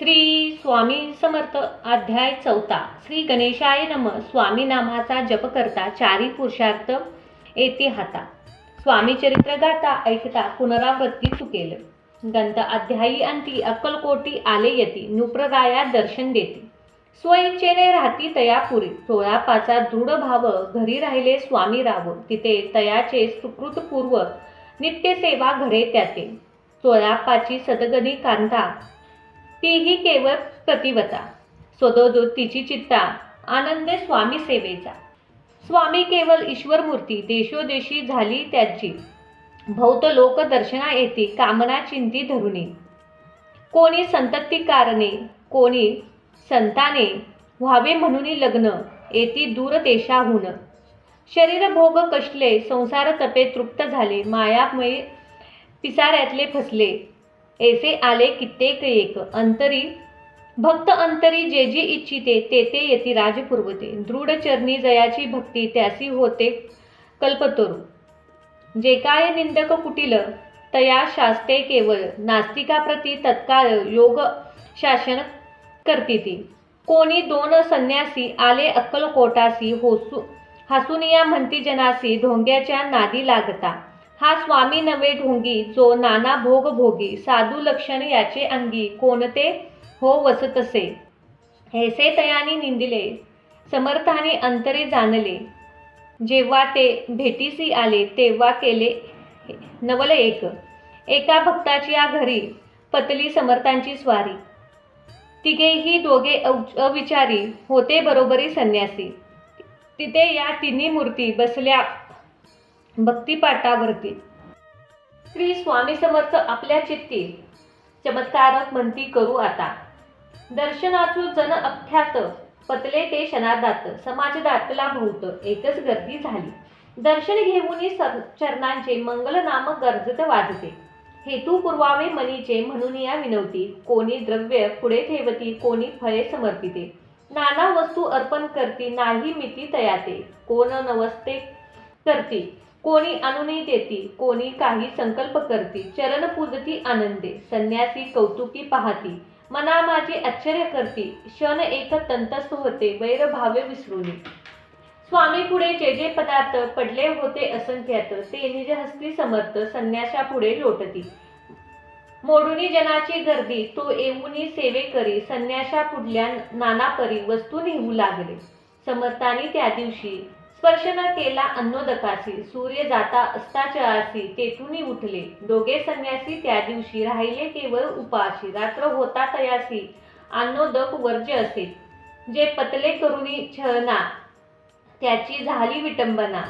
श्री स्वामी समर्थ अध्याय चौथा. श्री गणेशाय नम. स्वामी नामाचा जप करता चारी पुरुषार्थ येते हाता. स्वामी चरित्र गाता ऐकता पुनरावृत्ती चुकेल. गंत अध्यायी अंती अक्कलकोटी आले यती नुप्रगाया दर्शन देते. स्वइच्छेने राहती तयापुरी सोळा पाचा दृढ भाव घरी राहिले स्वामी राव तिथे तयाचे सुकृतपूर्व नित्यसेवा घडे त्याचे सोळा पाची सदगणी कांता तीही केवळ प्रतिवता स्वतोदो तिची चित्ता आनंदे स्वामी सेवेचा. स्वामी केवळ ईश्वर मूर्ती देशोदेशी झाली त्याची. भौत लोक दर्शना येते कामना चिंती धरुणी. कोणी संतती कारणे कोणी संताने व्हावे म्हणून लग्न येती दूर देशाहून शरीर भोग कष्टले संसार तपे तृप्त झाले मायामये पिसाऱ्यातले फसले. ऐसे आले कित्येक एक. अंतरी भक्त अंतरी जे जी इच्छिते ते ते येती राजपूर्वते दृढ चरणी जयाची भक्ती त्यासी होते कल्पतरू. जे काय निंदक कुटील तया शास्ते केवळ. नास्तिकाप्रती तत्काळ योग शासन करती ती कोणी दोन संन्यासी आले अक्कलकोटासी होसू हसुनिया म्हणती जनासी ढोंग्याच्या नादी लागता. हा स्वामी नवे ढोंगी जो नाना भोग भोगी साधू लक्षण याचे अंगी कोणते? हो वसतसे ऐसे तयानी निंदिले समर्थाने अंतरे जाणले. जेव्हा ते भेटीसी आले तेव्हा केले नवल एक. एका भक्ताची या घरी पतली समर्थांची स्वारी. तिघेही दोघे अव- अविचारी होते बरोबरी संन्यासी. तिथे या तिन्ही मूर्ती बसल्या भक्तिपाठावरती श्री स्वामी समर्थ आपल्या चित्ती चमत्कारक म्हणती करू आता. दर्शनाचू जन अख्यात पतले ते शनादात समाज दातला भोवत एकच गर्दी झाली. दर्शन घेऊन चरणांचे मंगल नाम गर्जत वाजते. हेतू पुरवावे मनीचे म्हणून या विनवती. कोणी द्रव्य पुढे ठेवती कोणी फळे समर्पिते. नाना वस्तू अर्पण करती नाही मिती तयाते. कोण नवस्ते करती. कोणी अनुनय देती कोणी काही संकल्प करती. चरण पूजती आनंदे संन्यासी कौतुकी पाहती. मना माझे आश्चर्य करती. क्षण एक तंतस्थ होते वैरभाव्य विसरूने. स्वामी पुढे जे जे पदार्थ पडले होते असंख्यात ते निज हस्ती समर्थ संन्यासा पुढे लोटती. मोडुनी जनाची गर्दी तो येऊनी सेवे करी. संन्याशा पुढल्या नाना परी वस्तू नेऊ लागले. समर्थानी त्या दिवशी स्पर्श न केला अन्नोदकासी सूर्य जाता अस्ताचळासी तेथून उठले. दोघे संन्यासी त्या दिवशी राहिले केवळ उपाशी. रात्र होता तयासी. अन्नोदक वर्ज्य असे. जे पतले करुणी छळना त्याची झाली विटंबना.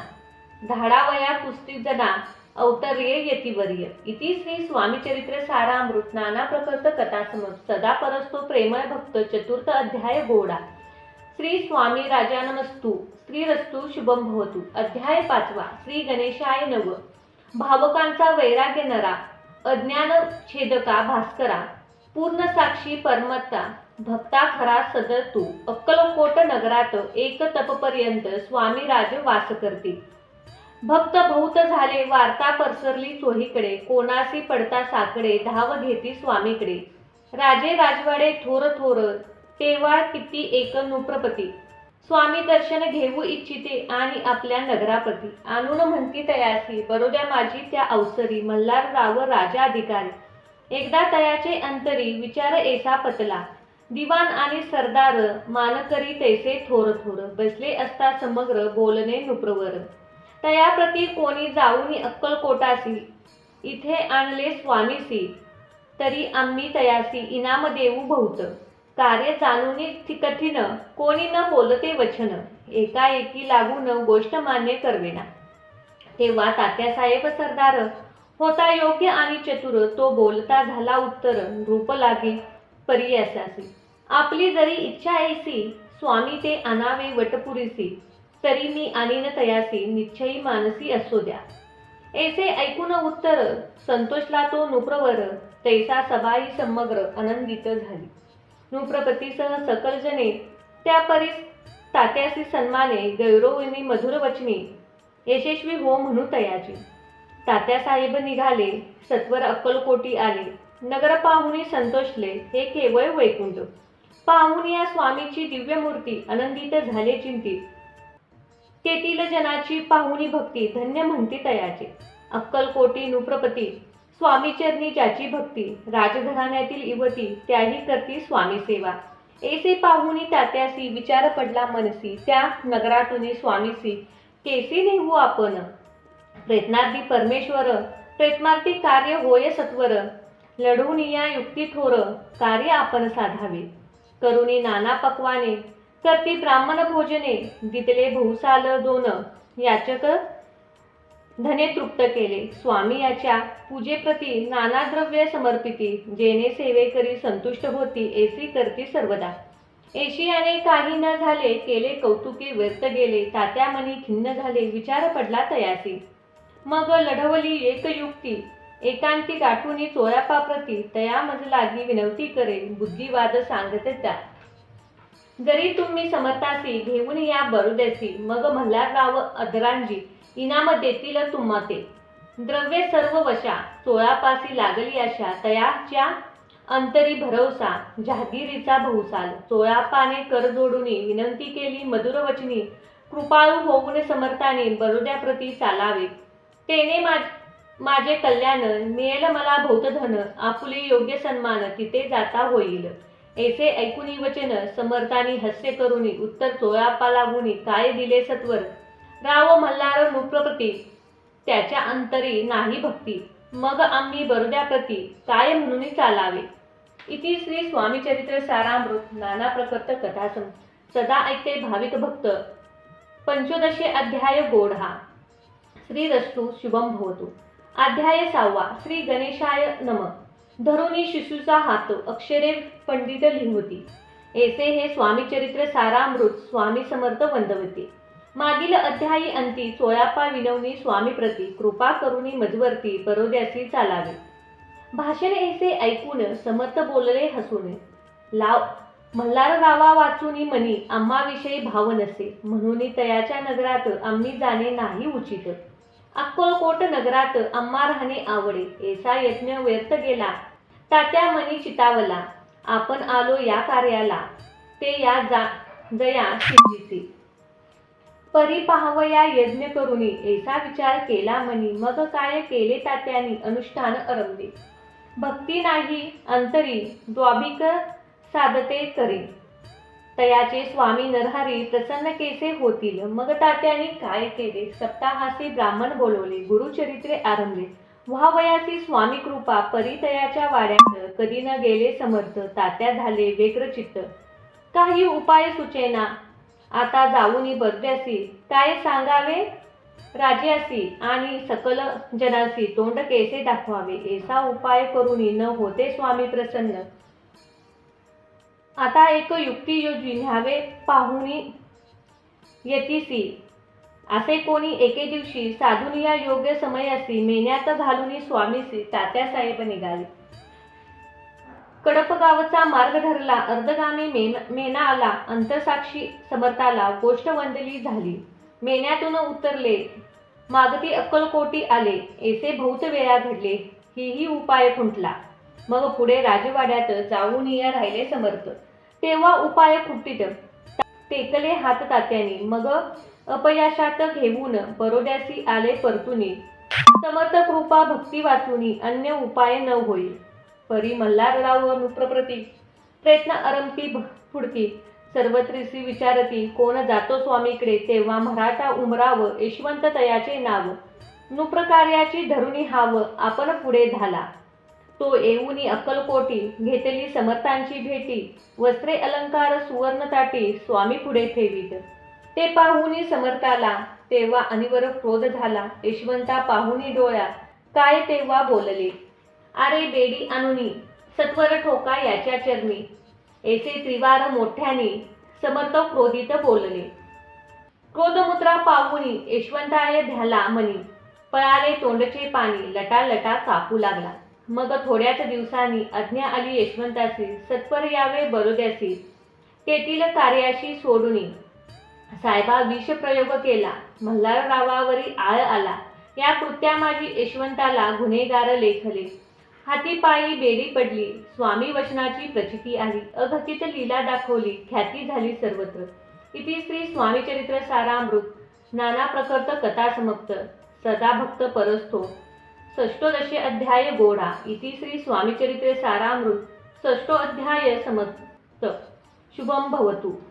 धाडावया कुस्ती जना अवतर्ये यतिवर्य. इति श्री स्वामीचरित्र सारामृत. नाना प्रकर्त कथासमज सदा परस्तो प्रेमळ भक्त. चतुर्थ अध्याय गोडा. श्री स्वामी राजानमस्तु श्रीरस्तु शुभम भवतु. अध्याय पाचवा श्री गणेशाय नव भावकांचा वैराग्य नरा अज्ञान छेदका भास्करा पूर्ण साक्षी परमत्ता भक्ता खरा सदर तू. अक्कलकोट नगरात एक तपपर्यंत स्वामी राज वास करती भक्त भूत झाले वार्ता पसरली चोहीकडे कोणासी पडता साकडे धाव घेती स्वामीकडे. राजे राजवाडे थोर थोर तेव्हा किती एक नृप्रपती स्वामी दर्शन घेऊ इच्छिते आणि आपल्या नगरापती. आणून म्हणती तयासी बरोद्या माझी त्या अवसरी मल्हार राव राजा अधिकारी. एकदा तयाचे अंतरी विचार एसा पतला दिवाण आणि सरदार मानकरी तैसे थोर थोर. बसले असता समग्र बोलणे नुप्रवर तयाप्रती कोणी जाऊन अक्कलकोटासी इथे आणले स्वामीसी तरी आम्ही तयासी इनाम देऊ बहुत. कार्य जाणून कठीण कोणी न बोलते वचन एकाएकी लागून गोष्ट मान्य करवेना. तेव्हा तात्यासाहेब सरदार होता योग्य आणि चतुर तो बोलता झाला उत्तर रूप लागे परियासासी आपली जरी इच्छा ऐसी स्वामी ते अनावे वटपुरीसी तरी मी आणीन तयासी निश्चयी मानसी असो द्या. ऐसे ऐकून उत्तर संतोषला तो नुप्रवर तैसा सभाई समग्र आनंदित झाली. नृप्रपतीसह सकल जने त्या परीस तात्यासी सन्माने गौरवनी मधुर वचनी यशस्वी हो म्हणू तयाची. तात्यासाहेब निघाले सत्वर अक्कलकोटी आले नगर पाहुणी संतोषले हे केवळ वैकुंठ. पाहून या स्वामीची दिव्य मूर्ती आनंदित झाले चिंतित. तेथील जनाची पाहुणी भक्ती धन्य म्हणती तयाचे. अक्कलकोटी नृप्रपती स्वामी चरणी ज्याची भक्ती राजघराण्यातील युवती त्याही करती स्वामी सेवा. एसे पाहुणी तात्यासी विचार पडला मनसी त्या नगरातून स्वामीसी केसी नेहू आपण? प्रयत्नार्थी परमेश्वर प्रयत्नार्थी कार्य होय सत्वर लढून या युक्ती थोर कार्य आपण साधावे. करुणी नाना पक्वाने करती ब्राह्मण भोजने दितले बहुसाल दोन याचक धने तृप्त केले. स्वामी याच्या पूजेप्रती नाना द्रव्य समर्पिती जेने सेवेकरी संतुष्ट होती एसी करती सर्वदा. एशियाने काही न झाले केले कौतुके व्यर्थ गेले तात्या मनी खिन्न झाले विचार पडला तयासी. मग लढवली एक युक्ती एकांती गाठुनी चोरापाप्रती तया मज लागी विनवती करे बुद्धिवाद सांगत त्या. जरी तुम्ही समर्थासी घेऊन या बरुदेसी मग मल्हारराव अधरांजी इनाम देतील तुम्हा ते. द्रव्य सर्व वशा सोळापासी लागली अशा तयाच्या अंतरी भरवसा जहागिरीचा भौसाल चोळापाने कर जोडूनी विनंती केली मधुर वचनी कृपाळू होऊन समर्थाने बरोद्याप्रती चालावे. तेने मा माझे कल्याण मिळेल मला भौतधन आपुले योग्य सन्मान तिथे जाता होईल. ऐसे ऐकुनी वचन समर्थानी हास्य करुनी उत्तर चोळापा लागुनी काय दिले सत्वर? राव मल्हार नुप्रपती त्याच्या अंतरी नाही भक्ती. मग आम्ही बरोद्याप्रती काय म्हणून चालावे? इति श्री स्वामी चरित्र सारामृत नाना प्रकर्त कथासम सदा ऐकते भाविक भक्त. पंचोदशे अध्याय गोढा. श्री रस्तु शुभम भवतु. अध्याय सहावा. श्री गणेशाय नम. धरुणी शिशूचा हात अक्षरे पंडित लिंगवती ऐसे हे स्वामी चरित्र सारामृत स्वामी समर्थ वंदवती. मागील अध्यायी अंती चोळापा विनवणी स्वामीप्रती कृपा करुणी मजवर्ती बरोद्यासी चालावे. भाषण ऐसे ऐकून समर्थ बोलले हसून लाव मल्हार गावा वाचूनी मनी आम्हाविषयी भाव नसे म्हणून तयाच्या नगरात आम्ही जाणे नाही उचित. अक्कलकोट नगरात आम्हा राहणे आवडे ऐसा यज्ञ व्यर्थ गेला तात्या मनी चितावला आपण आलो या कार्याला ते या जा जया सिद्धीसी परी पाहावया यज्ञ करुणी ऐसा विचार केला मनी. मग काय केले तात्यानी? अनुष्ठान अरंभे. भक्ती नाही अंतरी द्वाभिक साधते करी तयाचे स्वामी नरहरी प्रसन्न केसे होतील? मग तात्याने काय केले? सप्ताहाचे ब्राह्मण बोलवले. गुरुचरित्रे आरंभले. व्हावयासी स्वामी कृपा. परितयाच्या वाड्यात कधी न गेले समर्थ. तात्या झाले व्यग्रचित्त. काही उपाय सुचेना. आता जाऊनी बर्द्यासी काय सांगावे? राजासी आणि सकल जनासी तोंड केसे दाखवावे? ऐसा उपाय करून न होते स्वामी प्रसन्न. आता एक युक्ती योजी न्यावे पाहुणी यतीसी. असे कोणी एके दिवशी साधून या योग्य समयासी मेन्यात घालून स्वामीसी तात्यासाहेब निघाले. कडप गावचा मार्ग धरला अर्धगामी मेन मेना आला अंतरसाक्षी समर्थाला गोष्ट वंदली झाली. मेन्यातून उतरले. मागती अक्कलकोटी आले. येथे बहुत वेळा घडले. हीही उपाय खुंटला. मग पुढे राजवाड्यात जाऊन या राहिले समर्थ. तेव्हा उपाय खुटीत. टेकले हात तात्याने. मग अपयशात घेऊन बरोड्यासी आले परतुनी. समर्थ कृपा भक्ती वाचून. अन्य उपाय न होईल परी मल्हारराव नुप्रप्रती प्रयत्न अरंती फुडती सर्वत्रिसी विचारती कोण जातो स्वामीकडे? तेव्हा मराठा उमराव यशवंत तयाचे नाव. नुप्रकार्याची धरुणी हाव आपण पुढे झाला. तो येऊनी अक्कलकोटी घेतली समर्थांची भेटी. वस्त्रे अलंकार सुवर्ण ताटी स्वामी पुढे ठेवीत. ते पाहुनी समर्थाला तेव्हा अनिवर क्रोध झाला. यशवंता पाहुनी डोळ्या काय तेव्हा बोलले? अरे बेडी अनुनी सत्वर ठोका याच्या चरणी. एसे त्रिवार मोठ्याने समर्थ क्रोधित बोलले. क्रोधमुद्रा पाहुनी यशवंताय ध्याला मनी. पळाले तोंडचे पाणी लटा लटा कापू लागला. मग थोड्याच दिवसांनी आज्ञा आली यशवंतासी सत्वर यावे बरोद्यासी तेथील कार्याशी सोडूनी. साहेबा विषप्रयोग केला. मल्हाररावावरी आळ आला. या कृत्या माझी यशवंताला गुन्हेगार लेखले. हाती पायी बेडी पडली. स्वामी वचनाची प्रचिती आली अघचित लीला दाखवली. ख्याती झाली सर्वत्र. इति श्री स्वामी चरित्र सारामृत. नाना प्रकर्त कथा समप्त. सदा भक्त परस्तो. षष्टोदशे अध्याय गोडा. इति श्री स्वामीचरित्रे सारामृत. षष्टो अध्याय समप्त. शुभम भवतु.